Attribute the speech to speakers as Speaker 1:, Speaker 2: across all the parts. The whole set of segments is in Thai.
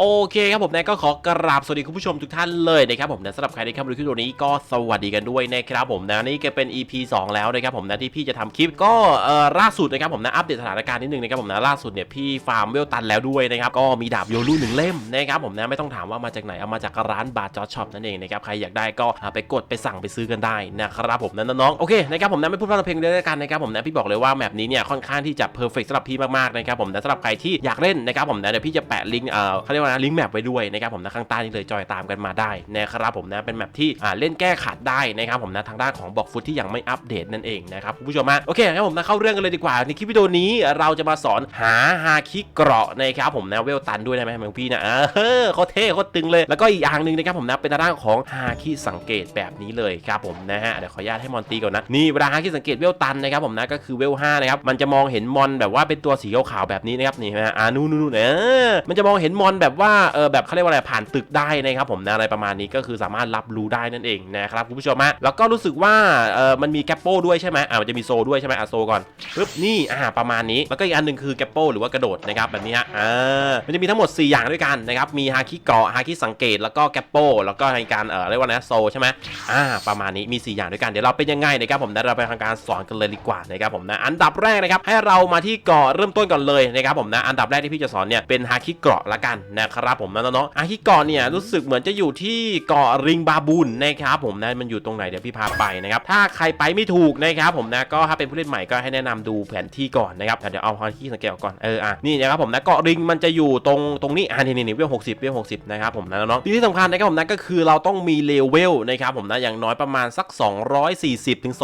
Speaker 1: โอเคครับผมนะก็ขอกราบสวัสดีคุณผู้ชมทุกท่านเลยนะครับผมนะสำหรับใครที่เข้ามาดูคลิปตัวนี้ก็สวัสดีกันด้วยนะครับผมนะนี่ก็เป็น EP 2 แล้วนะครับผมนะที่พี่จะทำคลิปก็เอ่อล่าสุดนะครับผมนะอัปเดตสถานการณ์นิดนึงนะครับผมนะล่าสุดเนี่ยพี่ฟาร์มเวลตันแล้วด้วยนะครับก็มีดาบโยรุหนึ่งเล่มนะครับผมนะไม่ต้องถามว่ามาจากไหนเอามาจากร้านบาร์จอช็อปนั่นเองนะครับใครอยากได้ก็ไปกดไปสั่งไปซื้อกันได้นะครับผมนะน้องๆโอเคนะครับผมนะไม่พูดพร่ำทำเพลงเลยแล้วกันนะครับผมนะพี่บอกเลยว่าแมปนี้เนี่ยค่อนข้างที่จะเพอร์เฟกต์สำหรับพี่มากๆนะครับผมนะสำหรับใครที่อยากเล่นนะครับผมนะเดี๋ยวพี่จะแปะลิงก์เอ่อเขาเรียกว่านะลิงก์แมปไว้ด้วยนะครับผมนะข้างใต้นี่เลยจอยตามกันมาได้นะครับผมนะเป็นแมปที่เล่นแก้ขัดได้นะครับผมนะทางด้านของบอกฟุตที่ยังไม่อัปเดตนั่นเองนะครับคุณผู้ชมมาโอเคครับผมนะเข้าเรื่องกันเลยดีกว่าในคลิปวิดีโอนี้เราจะมาสอนหาฮาคิเกราะนะครับผมนะเวลตันด้วยได้ไหมของพี่นะเออโคตรเท่โคตรตึงเลยแล้วก็อีกอย่างหนึ่งนะครับผมนะเป็นทางด้านของฮาคิสังเกตแบบนี้เลยครับผมนะฮะเดี๋ยวขออนุญาตให้มอนตีก่อนนะนี่เวลาฮาคิสังเกตเวลตันนะครับผมนะก็คือเวล5นะครับมันจะมองเห็นมอนแบบว่าเป็นตัวสีขาวๆแบบนี้นะครับนี่นะอ่านู่นนู่นเออมันจะมองเห็นมอนแบบว่าเออแบบเขาเรียกว่าอะไรผ่านตึกได้นะครับผมนะอะไรประมาณนี้ก็คือสามารถรับรู้ได้นั่นเองนะครับคุณผู้ชมฮะแล้วก็รู้สึกว่าเออมันมีแกปโป้ด้วยใช่ไหมอ่ามันจะมีโซด้วยใช่ไหมอะโซก่อนปึ๊บนี่อ่าประมาณนี้แล้วก็อีกอันหนึ่งคือแกปโป้หรือว่ากระโดดนะครับแบบนี้ฮะอ่ามันจะมีทั้งหมด 4 อย่างด้วยกันนะครับมีฮาคิเกาะฮาคิสังเกตแล้วก็แกปโป้แล้วก็ในการเออเรียกว่านะโซใช่ไหมอ่าประมาณนี้มี 4 อย่างด้วยกันเดี๋ยวเราเป็นยังไงนะครับผมนะเราไปทำการสอนกันเลยดีกว่านะครับผมนะอันดับแรกนะครับให้เรามาที่เกาะเริ่มต้นก่อนเลยนะครับผมนะอันดับแรกที่พี่จะสอนเนี่ยเป็นฮาคิเกาะละกันนะครับผมนะน้องๆฮาคิเกาะเนี่ยรู้สึกเหมือนจะอยู่ที่เกาะริงบาบูนนะครับผมนะมันอยู่ตรงไหนเดี๋ยวพี่พาไปนะครับถ้าใครไปไม่ถูกนะครับผมนะก็ถ้าเป็นผู้เล่นใหม่ก็ให้แนะนำดูแผนที่ก่อนนะครับเดี๋ยวเอาฮาคิสังเกตก่อนเอออะนี่นะครับผมนะเกาะริงมันจะอยู่ตรงตรงนี้อ่านี่นี่เวลหกสิบเวลหกสิบนะครับผมนะน้องๆที่สำคัญนะครับผมนะก็คือเราต้องมีเลเวลนะครับผมนะอย่างน้อยประมาณสัก 240ถึง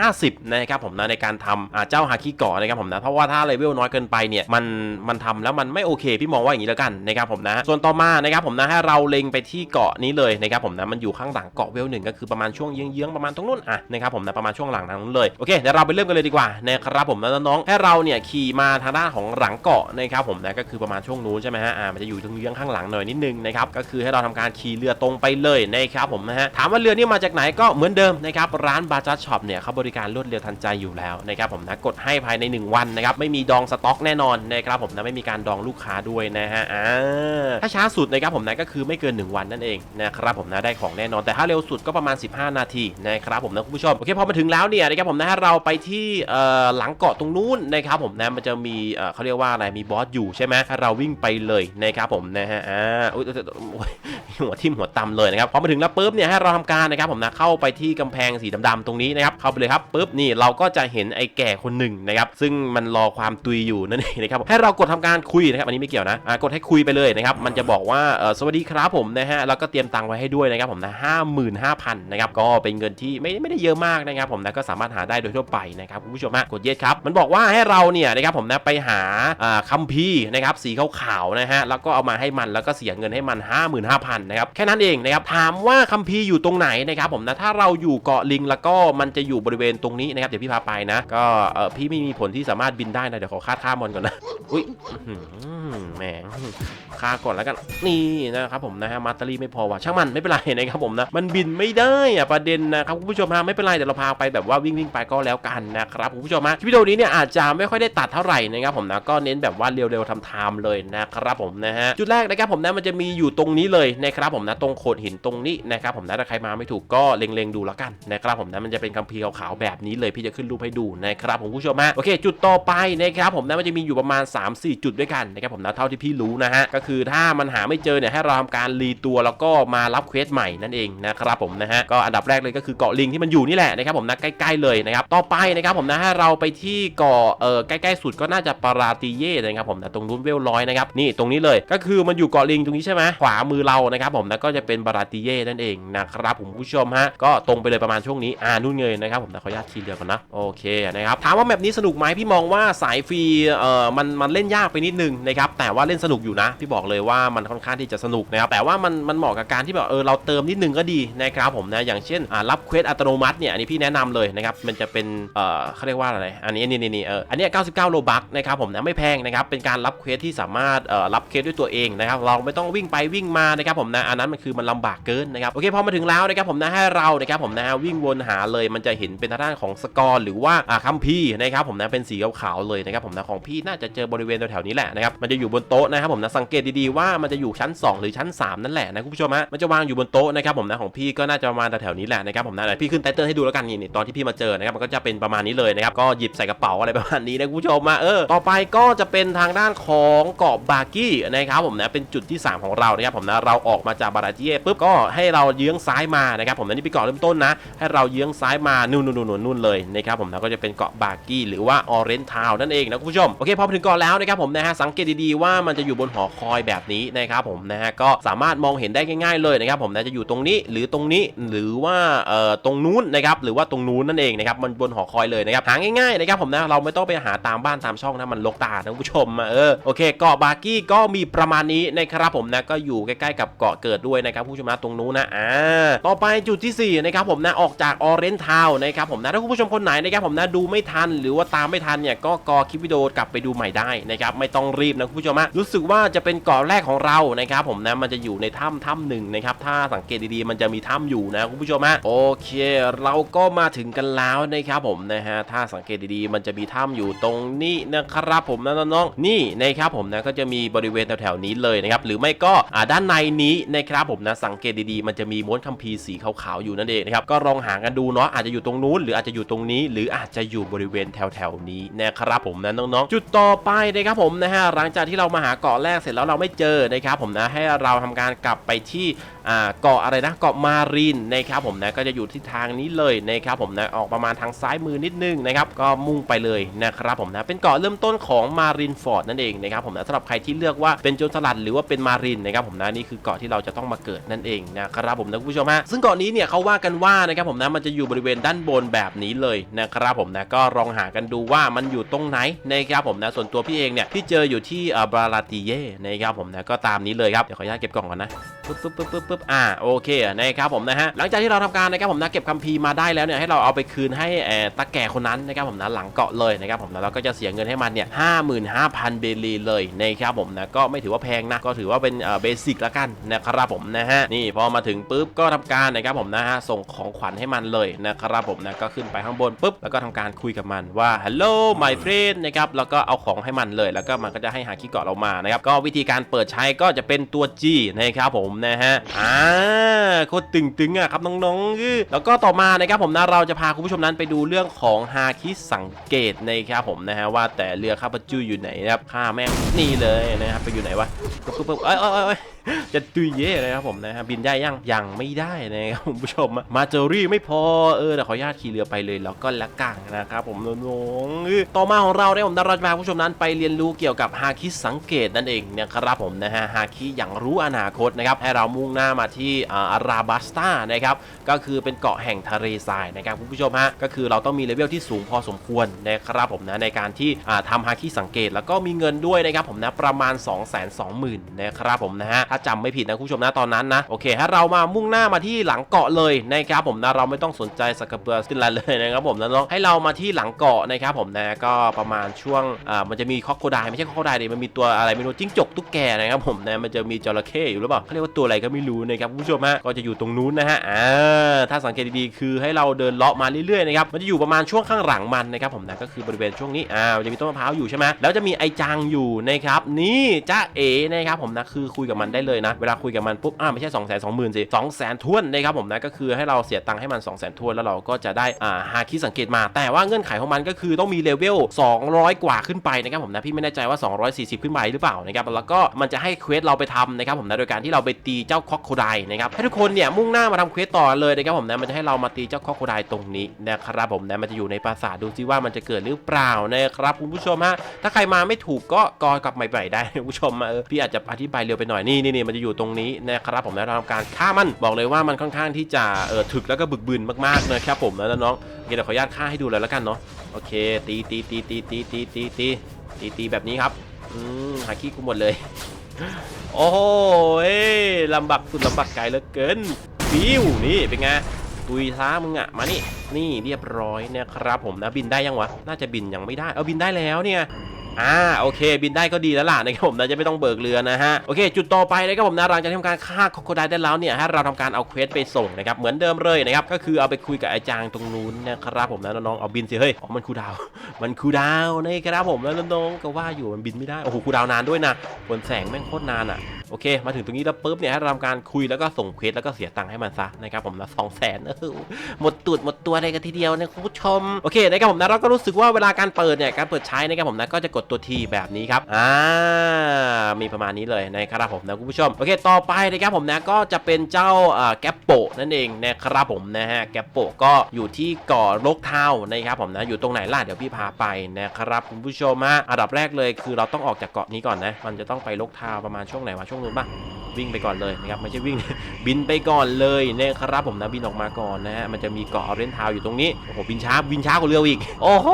Speaker 1: 250นะครับผมนะในการทำอ่าเจ้าฮาคิเกาะนะครับผมนะเพราะว่าถ้าเลเวลน้อยเกินไปเนี่ยมันมันทำแล้วมันไม่โอเค พี่มองว่าอย่างนี้แล้วกันนะครับผมนะส่วนต่อมานะครับผมนะให้เราเล็งไปที่เกาะนี้เลยนะครับผมนะมันอยู่ข้างหลังเกาะเวลหนึ่งก็คือประมาณช่วงเยื้องๆประมาณตรงนู้นอะนะครับผมนะประมาณช่วงหลังนู้นเลยโอเคเดี๋ยวเราไปเริ่มกันเลยดีกว่านะครับผมนะน้องให้เราเนี่ยขี่มาทางด้านของหลังเกาะนะครับผมนะก็คือประมาณช่วงนู้นใช่ไหมฮะอ่ามันจะอยู่ตรงเยื้องข้างหลังหน่อยนิดนึงนะครับก็คือให้เราทำการขี่เรือตรงไปเลยนะครับผมนะฮะถามว่าเรือนี่มาจากไหนก็เหมือนเดิมนะครับร้านบาจัดช็อปเนี่ยเขาบริการรวดเร็วทันใจอยู่แล้วนะครับผมนะกดให้ภายใน 1 วันนะครับไม่มีดองสต็อกแน่นอนนะครับผมนะไม่มีการดองลูกค้าด้วยนะฮะอ่าถ้าช้าสุดนะครับผมนะก็คือไม่เกิน 1 วันนั่นเองนะครับผมนะได้ของแน่นอนแต่ถ้าเร็วสุดก็ประมาณ 15 นาทีนะครับผมนะคุณผู้ชมโอเคพอมาถึงแล้วเนี่ยนะครับผมนะเราไปที่เอ่อหลังเกาะตรงนู้นนะครับผมนะมันจะมีเอ่อเขาเรียกว่าอะไรมีบอสอยู่ใช่ไหมถ้าเราวิ่งไปเลยนะครับผมนะฮะอ่าโอ้ยหัวทิ่มหัวตำเลยนะครับพอมาถึงแล้วปุ๊บเนี่ยให้เราทำการนะครับผมนะเข้าไปที่กำแพงสีดำๆตรงนี้นะครับเข้าไปเลยครับปุ๊บนี่เราก็จะเห็นไอ้แก่คนหนึ่งนะครับซึ่งมันรอความตุยอยู่นั่นเองนะครับให้เรากดทำการคุยนะครับอันนี้ไม่เกี่ยวนะอ่ากดให้คุยไปเลยนะครับมันจะบอกว่าสวัสดีครับผมนะฮะแล้วก็เตรียมตังค์ไว้ให้ด้วยนะครับผมนะห้าหมื่นห้าพันนะครับก็เป็นเงินที่ไม่ไม่ได้เยอะมากนะครับผมนะก็สามารถหาได้โดยทั่วไปนะครับคุณผู้ชมฮะกดเยสครับมันบอกว่าให้เราเนี่ยนะครับผมนะไปหาคัมภีร์นะครับสีขาวๆนะฮะแล้วก็เอามาให้มันแล้วก็เสียเงินให้มัน 55,000นะครับแค่นั้นเองนะครับถามว่าคัมภีร์อยู่ตรงไหนนะครับผมนะถ้าเราอยู่เกาะลิงแล้วก็มันจะอยู่บริเวณตรงนี้นะครับเดี๋ยวพี่พาไปนะ ก็เออพี่ไม่มีผลที่สามารถบินได้นะเดี๋ยวขอคาดค่ามอนก่อนนะอุ้ยแหมค่าก่อนแล้วกันนี่นะครับผมนะฮะมาตเตอรี่ไม่พอว่ะช่างมันไม่เป็นไรนะครับผมนะมันบินไม่ได้อะประเด็นนะครับคุณผู้ชมฮะไม่เป็นไรเดี๋ยวเราพาไปแบบว่าวิ่งวิ่งไปก็แล้วกันนะครับคุณผู้ชมฮะวิดีโอนี้เนี่ยอาจจะไม่ค่อยได้ตัดเท่าไหร่นะครับผมนะก็เน้นแบบว่าเร็วๆทำไทม์เลยนะครับผมนะฮะจุดแรกนะครับผมนะมันจะมีอยู่ตรงนี้เลยนะครับผมนะตรงโขดหินตรงนี้นะครับผมนะถ้าใครมาไม่ถูกก็เล็งๆดูแล้วกันนะครับผมนะมันจะเป็นคัมภีร์ขาวๆแบบนี้เลยพี่จะขึ้นรูปให้ดูนะครับผมผู้ชมฮะโอเค จุดต่อไปนะครับผมนะมันจะมีอยู่ประมาณ 3-4 จุดด้วยกันนะครับผมนะเท่าที่พี่รู้นะฮะก็คือถ้ามันหาไม่เจอเนี่ยให้เราทำการรีตัวแล้วก็มารับเควสใหม่นั่นเองนะครับผมนะฮะก็อันดับแรกเลยก็คือเกาะลิงที่มันอยู่นี่แหละนะครับผมนะใกล้ๆเลยนะครับต่อไปนะครับผมนะให้เราไปที่เกาะเออใกล้ๆสุดก็น่าจะปาราติเย่นะครับผมนะตรงนู้นเวลร้อยนะครับนี่ตรงนี้เลยก็คือมันอยู่เกาะลิงตรงนี้ใช่ไหมขวามือเรานะครับผมนะก็จะเป็นปาราติเย่นั่นเองนะครับผมผู้ชมฮะก็ตรงไปเลยประมาณช่วงนี้อ่านู่นเลยนะครับผมนะขออนุญาตขี่เรือก่อนนะโอเคนะครับถามว่าแมปนี้สนุกไหมพี่มองว่าสายฟรีเอ่อมันมันเล่นยากไปนิดนึงนะครับแต่ว่าเล่นสนุกอยู่นะพี่บอกเลยว่ามันค่อนข้างที่จะสนุกนะครับแต่ว่ามันมันเหมาะกับการที่แบบเออเราเติมนิดนึงก็ดีนะครับผมนะอย่างเช่นรับเควสอัตโนมัติเนี่ยอันนี้พี่แนะนำเลยนะครับมันจะเป็นเออเขาเรียกว่าอะไรอันนี้นี่นี่นี่เอออันนี้ 99 โลบัคนะครับผมนะไม่แพงนะครับเป็นการรับเควสที่สามารถเอ่อรับเควสด้วยตัวเองนะครับเราไม่ต้องวิ่งไปวิ่งมานะครับผมนะอันนั้นมันคือมันลำบากเกินนะครับโอเคพอมาถึงแล้วนะครับผมนะให้เรานะครับผมนะวิ่งวนหาเลยมันจะเห็นเป็นทางด้านของสกอร์หรือว่าคัมภีนะครับผมนะเป็นสีขาวๆเลยนะครับผมนะของพี่น่าจะเจอบริเวณแถวๆนี้แหละนะครับมันจะอยู่บนโต๊ะนะครับผมนะสังเกตดีีว่ามันจะอยู่ชั้น 2 หรือชั้น 3 นั่นแหละนะคุณผู้ชมฮะมันจะวางอยู่บนโต๊ะนะครับผมนะของพี่ก็น่าจะประมาณแถวๆนี้แหละนะครับผมนะพี่ขึ้นไตเติ้ลให้ดูแล้วกันนี่ตอนที่พี่มาเจอนะครับมันก็จะเป็นประมาณนี้เลยนะครับก็หยิบใส่กระเป๋าอะไรประมาณนี้นะคุณผู้ชมมาเออต่อไปก็จะเป็นทางด้านของเกาะบาร์กี้นะครับผมนะเป็นจุดที่ 3 ของเรานะครับผมนะเราออกมาจากบาราจียปุ๊บก็ให้เราเยื้องซ้ายมานะครับผมนะนี่เป็นเกาะเริ่มต้นนะ ให้เราเยื้องซ้ายมานู่นนู่นนู่นนู่นเลยนะครับผมนะก็จะเป็นเกาะบาร์กี้หรือว่าออเรนทาวนั่นเองนะคุณผู้ชมโอเคพอถึงเกาะแล้วนะครับผมนะฮะสังเกตดีๆว่ามันจะอยู่บนหอคอยแบบนี้นะครับผมนะฮะก็สามารถมองเห็นได้ง่าย ๆเลยนะครับผมนะจะอยู่ตรงนี้หรือตรงนี้หรือว่าเอ่อตรงนู้นนะครับหรือว่าตรงนู้นนั่นเองนะครับมันบนหอคอยเลยนะครับหาง่ายๆนะครับผมนะเราไม่ต้องไปหาตามบ้านตามช่องนะมันลกตานะคุณผู้ชมเออโอเคเกาะบาร์กี้ก็มีประมาณนี้นะครับผมนะก็อยู่ใกล้ๆกับเกาะเกิดด้วยนะครับผู้ชมนะตรงนู้นนะอ่าต่อไปจุดที่สี่นะครับผมนะออกจากออเรนทาวนะครับผมนะถ้าคุณผู้ชมคนไหนนะครับผมนะดูไม่ทันหรือว่าตามไม่ทันเนี่ยก็กอคลิปวิดีโอกลับไปดูใหม่ได้นะครับไม่ต้องรีบนะคุณผู้ชมนะรู้สึกว่าจะเป็นเกาะแรกของเรานะครับผมนะมันจะอยู่ในถ้ำถ้ำหนึ่งนะครับถ้าสังเกตดีๆมันจะมีถ้ำอยู่นะคุณผู้ชมฮะโอเค เราก็มาถึงกันแล้วนะครับผมนะฮะถ้าสังเกตดีๆมันจะมีถ้ำอยู่ตรงนี้นะครับผมนะน้องๆนี่นะครับผมนะก็จะมีบริเวณแถวๆนี้เลยนะครับหรือไม่ก็อ่าด้านในนี้นะครับผมนะสังเกตดีๆ มันจะมีม้วนคัมภีร์สีขาวๆอยู่นั่นเองนะครับก็ลองหากันดูเนาะอาจจะอยู่ตรงนู้นหรืออาจจะอยู่ตรงนี้ หรืออาจจะอยู่บริเวณแถวๆนี้นะครับผมนะน้องๆจุดต่อไปนะครับผมนะฮะหลังจากที่เรามาหาเกาะแรกเสร็จแล้วเราไม่เจอนะครับผมนะให้เราทำการกลับไปที่เกาะอะไรนะเกาะมารินนะครับผมนะก็จะอยู่ที่ทางนี้เลยนะครับผมนะออกประมาณทางซ้ายมือนิดนึงนะครับก็มุ่งไปเลยนะครับผมนะเป็นเกาะเริ่มต้นของมารินฟอร์ดนั่นเองนะครับผมนะสำหรับใครที่เลือกว่าเป็นโจรสลัดหรือว่าเป็นมารินนะครับผมนะนี่คือเกาะที่เราจะต้องมาเกิดนั่นเองนะครับผมนะคุณผู้ชมฮะซึ่งเกาะนี้เนี่ยเขาว่ากันว่านะครับผมนะมันจะอยู่บริเวณด้านบนแบบนี้เลยนะครับผมนะก็ลองหากันดูว่ามันอยู่ตรงไหนนะครับผมนะส่วนตัวพี่เองเนี่ยพี่เจออยู่ที่อ่าบราลาติเย่นะครับผมนะก็ตามนี้เลยครับเดี๋ยวขออนุญาตเก็บกล่องก่อนนะปึ๊บปึ๊บปึ๊บปึ๊บปึ๊บอ่าโอเคนะครับผมนะฮะหลังจากที่เราทำการนะครับผมนะเก็บคัมภีร์มาได้แล้วเนี่ยให้เราเอาไปคืนให้เอ่อตาแก่คนนั้นนะครับผมนะหลังเกาะเลยนะครับผมนะเราก็จะเสียเงินให้มันเนี่ยห้าหมื่นห้าพันเบลีเลยนะครับผมนะก็ไม่ถือว่าแพงนะก็ถือว่าเป็นเอ่อเบสิกละกันนะครับผมนะฮะนี่พอมาถึงปุ๊บก็ทำการนะครับผมนะฮะส่งของขวัญให้มันเลยนะครับผมนะก็ขึ้นไปข้างบนปุ๊บแล้วก็ทำการคุยกับมันว่า hello my friend นะครับแล้วก็เอาของให้มันเลย แล้วก็มันก็จะให้หาขี้เกาะเรามานะครับก็วิธีการเปิดใช้ก็จะเป็นตัว G นะครับผมนะฮะอ่าโคตรตึงๆอะครับน้องๆแล้วก็ต่อมานะครับผมนะเราจะพาคุณผู้ชมนั้นไปดูเรื่องของฮาคิสังเกตนะครับผมนะฮะว่าแต่เรือข้าพเจ้าอยู่ไหนนะครับข้าแม่งนี่เลยนะครับไปอยู่ไหนวะปุ๊บปุ๊บปุ๊บเอ้ยเอ้ยเอ้ยเอ้ยจะตุยเย่เลยครับผมนะฮะบินได้ยังยังไม่ได้นะครับคุณผู้ชมมาเจอรี่ไม่พอเออเดี๋ยวขออนุญาตขี่เรือไปเลยแล้วก็ละกังนะครับผมน้องต่อมาของเราเนี่ยผมเราจะพาคุณผู้ชมนั้นไปเรียนรู้เกี่ยวกับฮาคิสังเกตนั่นเองนะครับผมนะฮะฮาคิอย่างรู้อนาคตนะครับให้เรามุ่งหน้ามาที่อาราบัสตานะครับก็คือเป็นเกาะแห่งทะเลทรายนะครับคุณผู้ชมฮะก็คือเราต้องมีเลเวลที่สูงพอสมควรนะครับผมนะในการที่ทำฮาคิสังเกตแล้วก็มีเงินด้วยนะครับผมนะประมาณ 2 2 0 0 0 0นะครับผมนะฮะถ้าจำไม่ผิดนะคุณผู้ชมนะตอนนั้นนะโอเคถ้าเรามามุ่งหน้ามาที่หลังเกาะเลยนะครับผมนะเราไม่ต้องสนใจสกเปอสินอะไรเลยนะครับผมนะน้องให้เรามาที่หลังเกาะนะครับผมนะก็ประมาณช่วงอ่ามันจะมีคอกโคไดไม่ใช่คอกโคไดดิมันมีตัวอะไรไม่รู้จิ้งจกตุ๊กแกนะครับผมนะมันจะมีจระเข้อยู่หรือเปล่าเขาเรียกว่าตัวอะไรก็ไม่รู้นะครับคุณผู้ชมฮะก็จะอยู่ตรงนู้นนะฮะอ่าถ้าสังเกตดีๆคือให้เราเดินเลาะมาเรื่อยๆนะครับมันจะอยู่ประมาณช่วงข้างหลังมันนะครับผมนะก็คือบริเวณช่วงนี้อ่ามันจะมีต้นมะพร้าวอยู่ใช่ไหมแล้วจะมีไอจังอยู่นะครับนี่จ้าเอ๋นะครับผมนะคือคุยกับมันได้เลยนะ เวลาคุยกับมันปุ๊บอ่าไม่ใช่2องแสนสองหมื่นสิสองแสนทวนนะครับผมนะก็คือให้เราเสียตังค์ให้มัน2องแสนทวนแล้วเราก็จะได้อ่าฮาคิสังเกตมา แต่ว่าเงื่อนไขของมันก็คือต้องมีเลเวล200 กว่าขึ้นไปนะครับผมนะพี่ไม่แน่ใจว่า 240 ขึ้นไปหรือเปล่านะครับแล้วก็มันจะให้เควสเราไปทำนะครับผมนะโดยการที่เราไปตีเจ้าคอกโคไดนะครับให้ทุกคนเนี่ยมุ่งหน้ามาทำเควสต่อเลยนะครับผมนะมันจะให้เรามาตีเจ้าคอกโคไดตรงนี้นะครับผมนะมันจะอยู่ในปราสาทดูซิว่ามันจะเกิดหรือเปล่านะครับคุณผู้ชมฮะถ้าใครมาไม่ถูกก็กอกลับใหม่ๆได้คุณผู้ชมเออพี่อาจจะอธิบายเร็วไปหน่อยนี่นี่นี่มันจะอยู่ตรงนี้นะครับผมนะเราทำการฆ่ามันบอกเลยว่ามันค่อนข้างที่จะเออถึกแล้วก็บึกบึนมากๆนะครับผมนะน้องโอเคเดี๋ยวขออนุญาตฆ่าให้ดูเลยแล้วกันเนาะโอเค ตีตีตีตีตีตีตีตีตีตีแบบนี้ครับอืมหาขี้กูหมดเลย โอ้โหเอ้ลำบากสุดลำบากไกลเหลือเกินฟิวนี่เป็นไงตุยซ้ามึงอะมานี่นี่เรียบร้อยเนี่ยครับผมนะบินได้ยังวะน่าจะบินยังไม่ได้เอาบินได้แล้วเนี่ย อ่าโอเค บินได้ก็ดีแล้วล่ะนะครับผมนะจะไม่ต้องเบิกเรือนะฮะโอเค จุดต่อไปนะครับผมนะหลังจากที่ทำการฆ่าโคโคไดได้แล้วเนี่ยให้เราทำการเอาเควสไปส่งนะครับเหมือนเดิมเลยนะครับก็คือเอาไปคุยกับไอ้จางตรงนู้นนะครับผมนะน้องๆเอาบินสิเฮ้ยอ๋อมันคูดาว มันคูดาวน์นะครับผมแล้วน้องๆก็ว่าอยู่มันบินไม่ได้โอ้โหคูดาวนานด้วยนะฝนแสงแม่งโคตรนานอะโอเค มาถึงตรงนี้แล้วปุ๊บเนี่ยให้เราทำการคุยแล้วก็ส่งเควสแล้วก็เสียตังค์ให้มันซะนะครับผมนะสองแสนหมดตูดหมดตัวอะไรกันทีเดียวนะคุณผู้ชมโอเคนะครับผมนะเราก็รู้สึกว่าเวลาการเปิดเนี่ยการเปิดใช้นะครับผมนะก็จะกดตัวทีแบบนี้ครับอ่ามีประมาณนี้เลยนะครับผมนะคุณผู้ชมโอเคต่อไปนะครับผมนะก็จะเป็นเจ้าแกปโปนั่นเองนะครับผมนะฮะแกปโปก็อยู่ที่เกาะลกเท้านะครับผมนะอยู่ตรงไหนล่ะเดี๋ยวพี่พาไปนะครับคุณผู้ชมฮะอันดับแรกเลยคือเราต้องออกจากเกาะนี้ก่อนนะมันจะต้องไปลกเท้าประมาณช่วงไหนวะช่วงนู้นป่ะวิ่งไปก่อนเลยนะครับไม่ใช่วิ่งบินไปก่อนเลยนะครับผมนะบินออกมาก่อนนะฮะมันจะมีเกาะเรนทาวอยู่ตรงนี้โอ้โหบินช้าบินช้ากว่าเรืออีก โอ้โห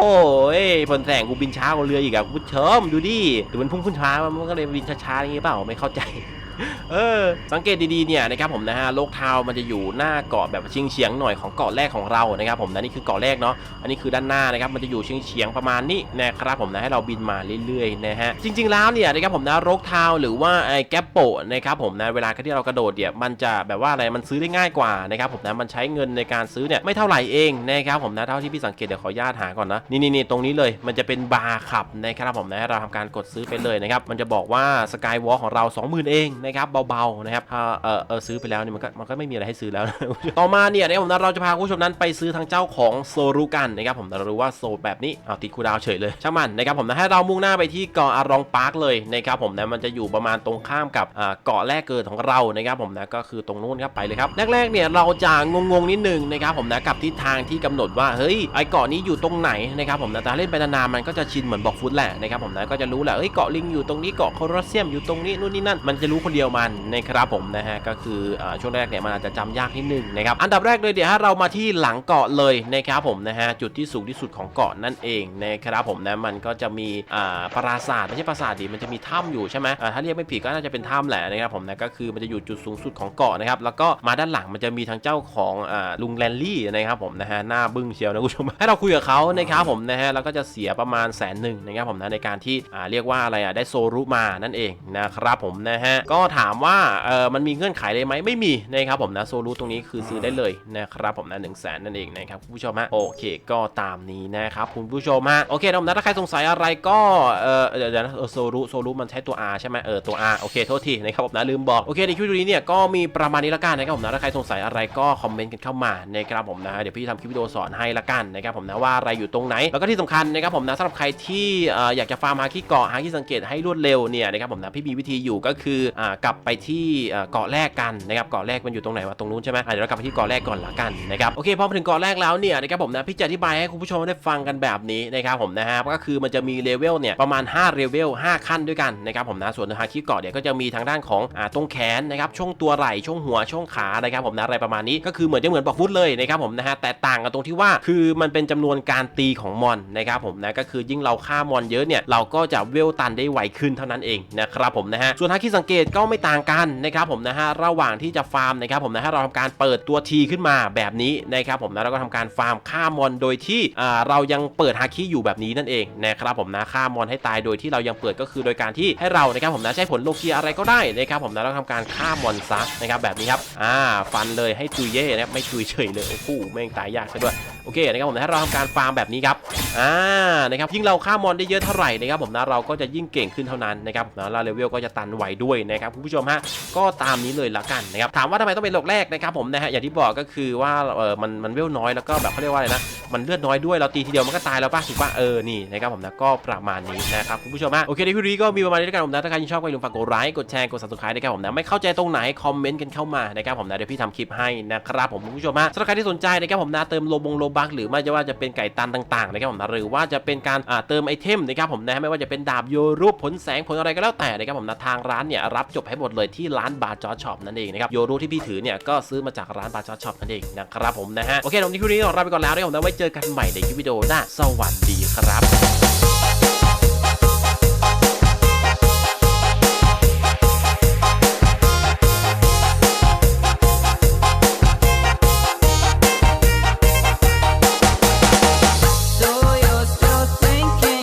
Speaker 1: เอ้ยพลแสงกูบินช้ากว่าเรืออีกอะคุณผู้ชมดูดิหรือมันพุ่งขึ้นช้ามันก็เลยบินช้าๆอย่างงี้เปล่าไม่เข้าใจ เออ สังเกตดีๆเนี่ยนะครับผมนะฮะโลกทาวมันจะอยู่หน้าเกาะแบบเฉียงเฉียงหน่อยของเกาะแรกของเรานะครับผมนะนี่คือเกาะแรกเนาะอันนี้คือด้านหน้านะครับมันจะอยู่เฉียงเฉียงประมาณนี้นะครับผมนะให้เราบินมาเรื่อยๆนะฮะจริง ๆแล้วเนี่ยนะครับผมนะโลกทาวหรือว่าไอ้แกปโปนะครับผมนะเวลาที่เรากระโดดเนี่ยมันจะแบบว่าอะไรมันซื้อได้ง่ายกว่านะครับผมนะมันใช้เงินในการซื้อเนี่ยไม่เท่าไหร่เองนะครับผมนะเท่าที่พี่สังเกตเดี๋ยวขออนุญาตหาก่อนนะนี่นี่ตรงนี้เลยมันจะเป็นบาร์ขับนะครับผมนะเราทำการกดซื้อไปเลยนะครับมันจะบอกว่าสกายวอล์ของเรา 20,000 เองนะะครับเบาๆนะครับถ้าเออเออซื้อไปแล้วเนี่ยมันก็มันก็ไม่มีอะไรให้ซื้อแล้ว ต่อมาเนี่ยนะครับผมนะเราจะพาคุณผู้ชมนั้นไปซื้อทางเจ้าของโซรุกันนะครับผมเรารู้ว่าโซแบบนี้เอาติดคูดาวเฉยเลยช่างมันนะครับผมนะให้เรามุ่งหน้าไปที่เกาะอารองปาร์คเลยนะครับผมนะมันจะอยู่ประมาณตรงข้ามกับเกาะแรกเกิดของเรานะครับผมนะก็คือตรงนู้นครับไปเลยครับแรกๆเนี่ยเราจะงงๆนิดนึงนะครับผมนะกับทิศทางที่กำหนดว่าเฮ้ยไอเกาะนี้อยู่ตรงไหนนะครับผมนะแต่เล่นไปนานๆมันก็จะชินเหมือนบอกฟุตแหละนะครับผมนะก็จะรู้แหละเอ้ยเกาะลิงอยู่ตรงนี้เกาะโคลอสเซียมอยู่ตรงนี้นู่นนี่นั่นมันจะรู้คนเดียวมันนะครับผมนะฮะก็คืออช่วงแรกเนี่ยมันอาจจะจำยากนิดนึงนะครับอันดับแรกเลยเดี๋ยวเรามาที่หลังเกาะเลยนะครับผมนะฮะจุดที่สูงที่สุดของเกาะนั่นเองนะครับผมนะมันก็จะมีอ่าปราสาทไม่ใช่ปราสาทดิมันจะมีถ้ำอยู่ใช่ไหมถ้าเรียกไม่ผิดก็น่าจะเป็นถ้ำแหละนะครับผมนะก็คือมันจะอยู่จุดสูงสุดของเกาะนะครับแล้วก็มาด้านหลังมันจะมีทางเจ้าของอ่าลุงแลนลี่นะครับผมนะฮะหน้าบึ้งเชียวนะคุณผู้ชมให้เราคุยกับเขานะครับผมนะฮะแล้วก็จะเสียประมาณแสนหนึ่งนะครับผมนะในการที่อ่าเรียกว่าอะไรอะได้โซรุมานั่นเองนะครับผมนะฮะก็ถามว่าเออมันมีเงื่อนไขเลยไหมไม่มีนะครับผมนะโซลูตรงนี้คือซื้อได้เลยนะครับผมนะหนึ่งแสนนั่นเองนะครับคุณผู้ชมฮะโอเคก็ตามนี้นะครับคุณผู้ชมฮะโอเคนะผมนะถ้าใครสงสัยอะไรก็เออเดี๋ยวนะโซลูโซลูมันใช้ตัว R ใช่ไหมเออตัว R โอเคโทษทีนะครับผมนะลืมบอกโอเคในคลิปวิดีโอนี้เนี่ยก็มีประมาณนี้ละกันนะครับผมนะถ้าใครสงสัยอะไรก็คอมเมนต์กันเข้ามานะครับผมนะเดี๋ยวพี่ทำคลิปวิดีโอสอนให้ละกันนะครับผมนะว่าอะไรอยู่ตรงไหนแล้วก็ที่สำคัญนะครับผมนะสำหรับใครที่เอออยากจะฟาร์มหาขี้เกาะหาที่สังเกตให้รวดเร็วเนี่ยนะครับผมนะพี่มีวิธีอยู่ก็คืออ่ากลับไปที่เกาะแรกกันนะครับเกาะแรกมันอยู่ตรงไหนวะตรงนู้นใช่ไหมเดี๋ยวเรากลับไปที่เกาะแรกก่อนละกันนะครับโอเคพอมาถึงเกาะแรกแล้วเนี่ยนะครับผมนะพี่จะอธิบายให้คุณผู้ชมได้ฟังกันแบบนี้นะครับผมนะฮะก็คือมันจะมีเลเวลเนี่ยประมาณ5เลเวล5ขั้นด้วยกันนะครับผมนะส่วนฮาคิเกาะเนี่ยก็จะมีทางด้านของอ่าตรงแขนนะครับช่วงตัวไหล่ช่วงหัวช่วงขานะครับผมนะอะไรประมาณนี้ก็คือเหมือนจะเหมือนบอกฟุตเลยนะครับผมนะฮะแต่ต่างกันตรงที่ว่าคือมันเป็นจำนวนการตีของมอนนะครับผมนะก็คือยิ่งเราฆ่ามอนเยอะเนี่ยเราก็จะเวลตันได้ไวขึ้นเท่านั้นเองนะครับผมนะฮะส่วนฮาคิสังเกตก็ไม่ต่างกันนะครับผมนะฮะระหว่างที่จะฟาร์มนะครับผมนะฮะเราทำการเปิดตัวทีขึ้นมาแบบนี้นะครับผมนะแล้วก็ทำการฟาร์มฆ่ามอนโดยที่อ่าเรายังเปิดฮาคิอยู่แบบนี้นั่นเองนะครับผมนะฆ่ามอนให้ตายโดยที่เรายังเปิดก็คือโดยการที่ให้เรานะครับผมนะใช้ผลโลเกียอะไรก็ได้นะครับผมนะแล้วทำการฆ่ามอนซะนะครับแบบนี้ครับอ่าฟันเลยให้ตุยเย่นะครับไม่ตุยเฉยเลยโอ้โหแม่งตายยากซะด้วย โอเคนะครับผมนะให้เราทำการฟาร์มแบบนี้ครับอ่านะครับยิ่งเราฆ่ามอนได้เยอะเท่าไหร่นะครับผมนะเราก็จะยิ่งเก่งขึ้นเท่านั้นนะครับนะแล้วเลเวลก็จะตันไหวด้วยนะครับคุณผู้ชมฮะก็ตามนี้เลยละกันนะครับถามว่าทำไมต้องเป็นโลกแรกนะครับผมนะฮะอย่างที่บอกก็คือว่าเออมันมันเวลน้อยแล้วก็แบบเขาเรียกว่าอะไรนะมันเลือดน้อยด้วยเราตีทีเดียวมันก็ตายแล้วป่ะถูกป่ะเออนี่นะครับผมนะก็ประมาณนี้นะครับคุณผู้ชมฮะโอเคในวิดีโอนี้ก็มีประมาณนี้แล้วกันผมนะถ้าใครชอบก็อย่าลืมฝากกดไลค์กดแชร์กด subscribe นะครับผมนะไม่เข้าใจตรงไหนคอมเมนต์กันเข้ามานะครับผมนะเดี๋ยวพี่ทำคลิปให้นะครับผมคุณผู้ชมฮะสำหรับใครที่สนใจนะครับผมนะเติมโลบงโลบกหรือไม่จะว่าจะเป็นไก่ตันต่างๆนะครับผมนะหรือว่าจะเป็นการเติมไอเทมนะครับผมนะไม่ว่าจะเป็นดาบโยรูปผลแสงผลอะไรก็แล้วแต่นะครับผมนะทางร้านเนี่ยรับจบให้หมดเลยที่ร้านบาร์จอช็อปนั่นเองนะครับโยรูที่พี่ถือเนี่ยก็ซื้อมาจากร้านบาร์จอช็อปนั่นเองนะครับผมนะฮะโอเคตรงนี้คลิปนี้เราไปก่อนแล้วนะครับผมนะไว้เจอกันใหม่ในคลิปวิดีโอหน้าสวัสดีครับ